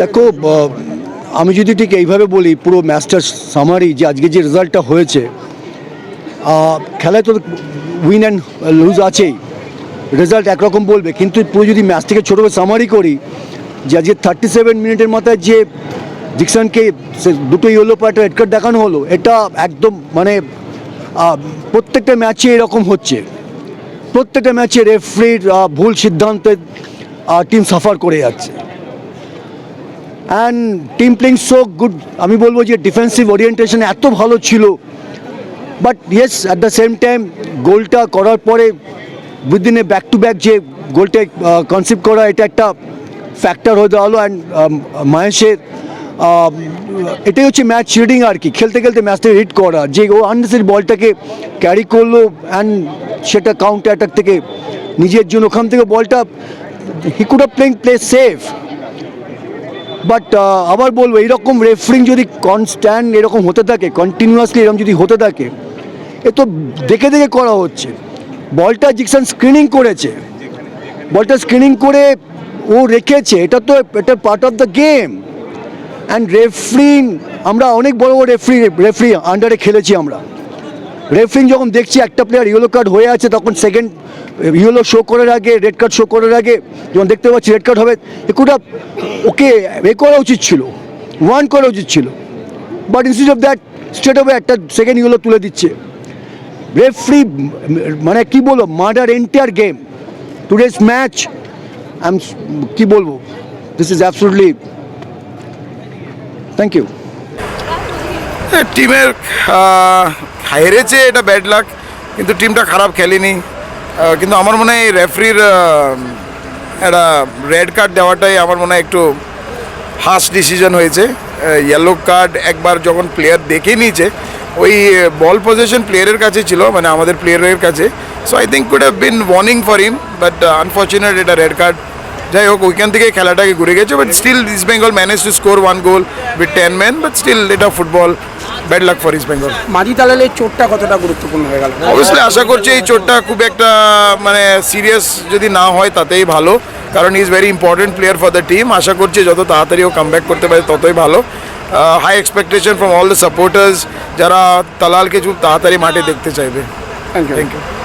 দেখো আমি যদি ঠিক এইভাবে বলি, পুরো ম্যাচটার সামারি যে আজকে যে রেজাল্টটা হয়েছে খেলায় তো উইন অ্যান্ড লুজ আছেই। রেজাল্ট একরকম বলবে, কিন্তু পুরো যদি ম্যাচটাকে ছোটো করে সামারি করি, যে আজকে থার্টি সেভেন মিনিটের মাথায় যে ডিকসনকে সে দুটো ইয়েলো পার্টের রেড কার্ড দেখানো হলো, এটা একদম মানে প্রত্যেকটা ম্যাচে এরকম হচ্ছে। প্রত্যেকটা ম্যাচে রেফারির ভুল সিদ্ধান্তে টিম সাফার করে যাচ্ছে। And team playing so good আমি বলব যে ডিফেন্সিভ ওরিয়েন্টেশন এত ভালো ছিল। But yes at the same time গোলটা করার পরে এ ব্যাক টু ব্যাক যে গোলটা কনসিভ করা, এটা একটা ফ্যাক্টর হয়ে দাঁড়াল। অ্যান্ড মহেশের এটাই হচ্ছে ম্যাচ রিডিং আর কি। খেলতে খেলতে ম্যাচটা হিট করা। যে ও আননেসারি বলটাকে ক্যারি করল অ্যান্ড সেটা কাউন্টার অ্যাটাক থেকে নিজের জন্য। ওখান থেকে বলটা he could playing play safe but আবার বলব, এইরকম রেফারিং যদি কনস্ট্যান্ট এরকম হতে থাকে কন্টিনিউয়াসলি এরকম যদি হতে থাকে, এ তো দেখে দেখে করা হচ্ছে। বলটা জিকসন স্ক্রিনিং করেছে। বলটা স্ক্রিনিং করে ও রেখেছে, এটা তো এটা part of the game and refereeing আমরা অনেক বড় বড় রেফারি রেফারি আন্ডারে খেলেছি আমরা। রেফারিং যখন দেখছি একটা প্লেয়ার ইয়েলো কার্ড হয়ে আছে, তখন সেকেন্ড ইয়েলো শো করার আগে রেড কার্ড শো করার আগে যখন দেখতে পাচ্ছি রেড কার্ড হবে, একুটা ওকে এ করা উচিত ছিল ওয়ান করা উচিত ছিল। But instead of that state of একটা সেকেন্ড ইয়েলো তুলে দিচ্ছে। রেফরি মানে কি বলব murder entire game today's match I কি বলব this is absolutely thank you টিমের হেরেছে এটা ব্যাড লাক কিন্তু টিমটা খারাপ খেলেনি। কিন্তু আমার মনে হয় রেফারির একটা রেড কার্ড দেওয়াটাই আমার মনে হয় একটু হাস ডিসিশন হয়েছে। ইয়েলো কার্ড একবার যখন প্লেয়ার দেখে নিয়েছে, ওই বল পজিশন প্লেয়ারের কাছে ছিল মানে আমাদের প্লেয়ারের কাছে। So I think could have been warning for him but unfortunate এটা রেড কার্ড যাই হোক ওইখান থেকে খেলাটাকে ঘুরে গেছে but still East Bengal manage to score one goal with ten man but still এটা football bad luck for East Bengal মাঝি এই চোটটা কতটা গুরুত্বপূর্ণ হয়ে গেল? অবশ্যই আশা করছি এই চোটটা খুব একটা মানে সিরিয়াস যদি না হয় তাতেই ভালো কারণ is very important player for the team আশা করছি যত তাড়াতাড়ি ও কাম করতে পারে ততই ভালো। High expectation from all the supporters যারা তালালকে খুব তাড়াতাড়ি মাঠে দেখতে চাইবে। Thank you thank you